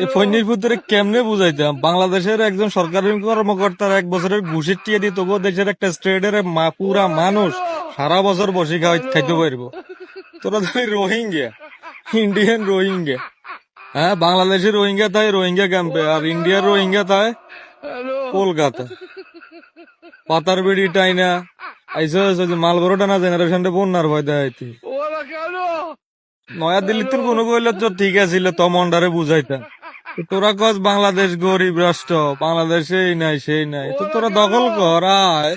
এই ফৈনির ভিতরে বাংলাদেশের একজন সরকারি কর্মকর্তার এক বছরের ঘুষের টিয়ে দিয়ে তবুও দেশের একটা স্টেটের মা পুরা মানুষ সারা বছর বসে খাওয়াই খাইতে পারব। তোরা তো রোহিঙ্গা, ইন্ডিয়ান রোহিঙ্গা। হ্যাঁ বাংলাদেশের রোহিঙ্গা তাই রোহিঙ্গা ক্যাম্পে, আর ইন্ডিয়ার রোহিঙ্গা তাই কলকাতা। পাতার বেড়ি টাইনা, আইসো যে মালবড় টানা জেনারেশনটা বন্যার ভয় দেয় নয়া দিল্লিতে কোনো কইলে তো ঠিক আছিল তো মন্ডারে বুঝাইতা তোরা কস বাংলাদেশ গরিব রাষ্ট্র বাংলাদেশে এই নাই সেই নাই। তো তোরা দখল কর আয়।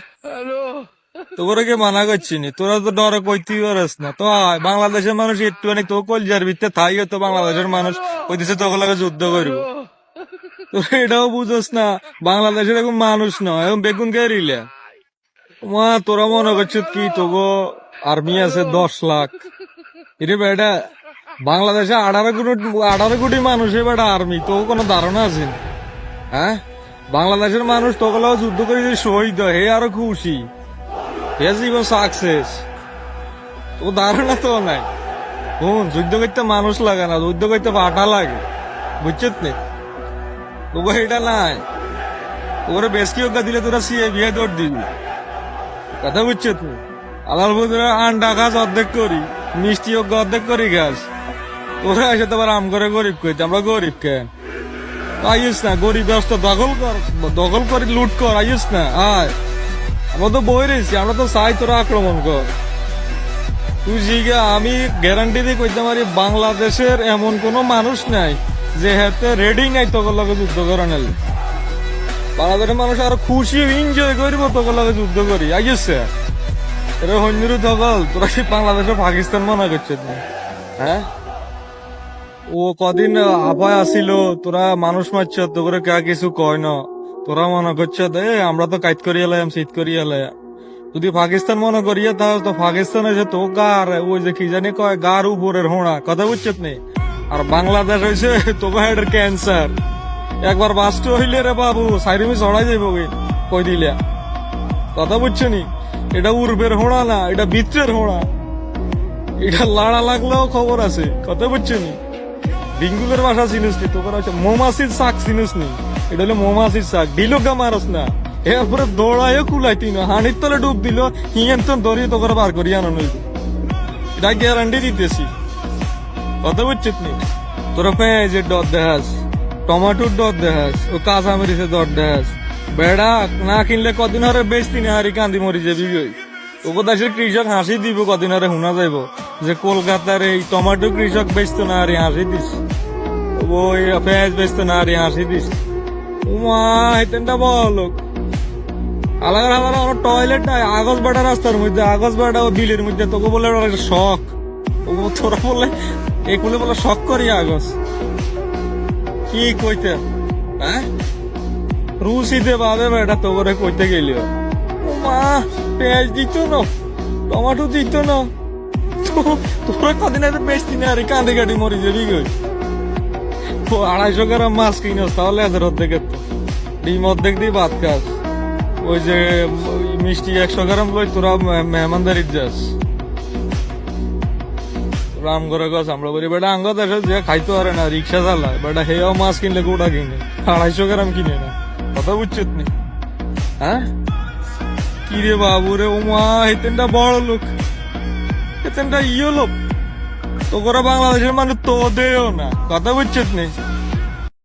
তোরা কে মানা করছি নি তোরা তো ডরে কইতেই পারস না। তো আয় বাংলাদেশের মানুষ একটুখানি তো কলজার ভিতরে থাই তো বাংলাদেশের মানুষ কইতেছে তোকে লাগে যুদ্ধ করব। তোরা এটাও বুঝোস না বাংলাদেশের এখন মানুষ নয়। এখন বেগুন কে রিলে? মা তোরা মনে করছিস কি তোগো আর্মি আছে দশ লাখ। এরে বেটা, বাংলাদেশে আঠারো কোটি আঠারো কোটি মানুষের বেটা আর্মি তো কোনো ধারণা আছে? হ্যাঁ? বাংলাদেশের মানুষ তোগুলো যুদ্ধ করে যে শহীদ হে আরও খুশি। হে জীবন সাকসেস তো ধারণা তো নাই। শুন যুদ্ধ করতে মানুষ লাগে না, যুদ্ধ করতে পাঠা লাগে। বুঝছিস নে? তোকে এটা নাই। তোরে বেশ কি দিলে তোরা সিএ বিয়ে দৌড় দিবি। কথা বুঝছ তুই আলার আন্ডা গাছ অর্ধেক করি। মিষ্টি অজ্ঞ অর্ধেক করি গাছ। তোরা এসে তোমার আম করে গরিব কইতে, আমরা গরিব কেন আইস না, গরিব ব্যবস্থা দখল কর, দখল করে, লুট কর, আইস না, আয়। আমরা তো বই রয়েছি, আমরা তো চাই তোরা আক্রমণ কর। তুই জিগা আমি গ্যারান্টি দিয়ে কইতে পারি, বাংলাদেশের এমন কোনো মানুষ নাই যে হাতে রেডি নাই তোকে লগে যুদ্ধ করা নালে। বাংলাদেশের মানুষ আরও খুশি এনজয় করব তোকে লগে যুদ্ধ করি, আইসে তোরা পাকিস্তান মনে? হ্যাঁ? ও কদিন তোরা মানুষ মারছ, তো কিছু কয় না। তোরা মনে করছ এ আমরা তো কাইত করি এলাম, শীত করি এলাম। যদি পাকিস্তান মনে করিয়ে তাহলে তো পাকিস্তান এসে তো গার ওই যে কি জানি কয়, গার উপরের হোঁড়া। কথা বুঝছত নেই আর বাংলাদেশ হয়েছে হেডের ক্যান্সার একবার বাস্ট হইলে রে বাবু সাইরিমি চড়াই যাইব কই দিলে? কথা বুঝছ নি? এটা উর্বের হোড়া না, এটা বিত্রের হোড়া। এটা লাড়া লাগলেও খবর আছে, কথা বুঝছ নি ডিঙ্গুলের বাসা চিনুস নি, তোকে হচ্ছে মৌমাছির শাক চিনুস নি। এটা হলো মৌমাছির শাক, ডিলোকা মারস না। এরপরে দৌড়াইও কুলাইতি না হানির তলে ডুব দিল হিয়েন তো দড়িয়ে তোকে বার করি আনো নইব এটা গ্যারান্টি দিতেছি। কথা বুঝছিস নি? তোরা পেঁয়াজের ডর দেখাস, টমাটোর ডর দেখাস, ও কাঁচা মরিচের ডর দেখাস। বেড়া, না কিনলে কদিন হরে বেচতি না হারি কান্দি মরি যাবি গই। ওগো দেশের কৃষক হাসি দিব, কদিন হরে শুনা যাইব। যে কলকাতার এই টমাটো কৃষক বেচতো না হারি হাসি দিস। ওই পেঁয়াজ বেচতো না হারি হাসি দিস। উমা, হেতেনটা বল আলাদা আলাদা আমার টয়লেট নাই আগজ বাটা রাস্তার মধ্যে আগজ বাটা ও বিলের মধ্যে, তোকে বলে একটা শখ। ও তোরা বলে এগুলো বলে শখ করি আগজ কি কইতে? হ্যাঁ? রুসিতে বাবে বেটা তো করে কইতে গেলি মা, পেঁয়াজ দিত না? টমাটো দিত না? তোরা কদিন আগে বেচতি না আরে কাঁদে গাড়ি মরি যাবি গই ও, আড়াইশো গ্রাম মাছ কিনস তাহলে হাজার অর্ধেক ডিম অর্ধেক দিয়ে ভাত খাস। ওই যে মিষ্টি একশো গ্রাম লই তোরা মে- মেহমানদারির যাস। রাম করে গছ আমরা বলি, বেটা, আঙ্গ দেশে যে খাইতে পারে না, রিক্সা চালায়। বেটা, হেও মাছ কিনলে গোটা কিনে? আড়াইশো গ্রাম কিনে না? কথা বুঝছ হ্যাঁ? কি রে বাবু রে উমা হেতেনটা বড় লোক। হেতেনটা ইয়ে লোক। তো করে বাংলাদেশের মানুষ তো দেও না। কথা বুঝছিস নি?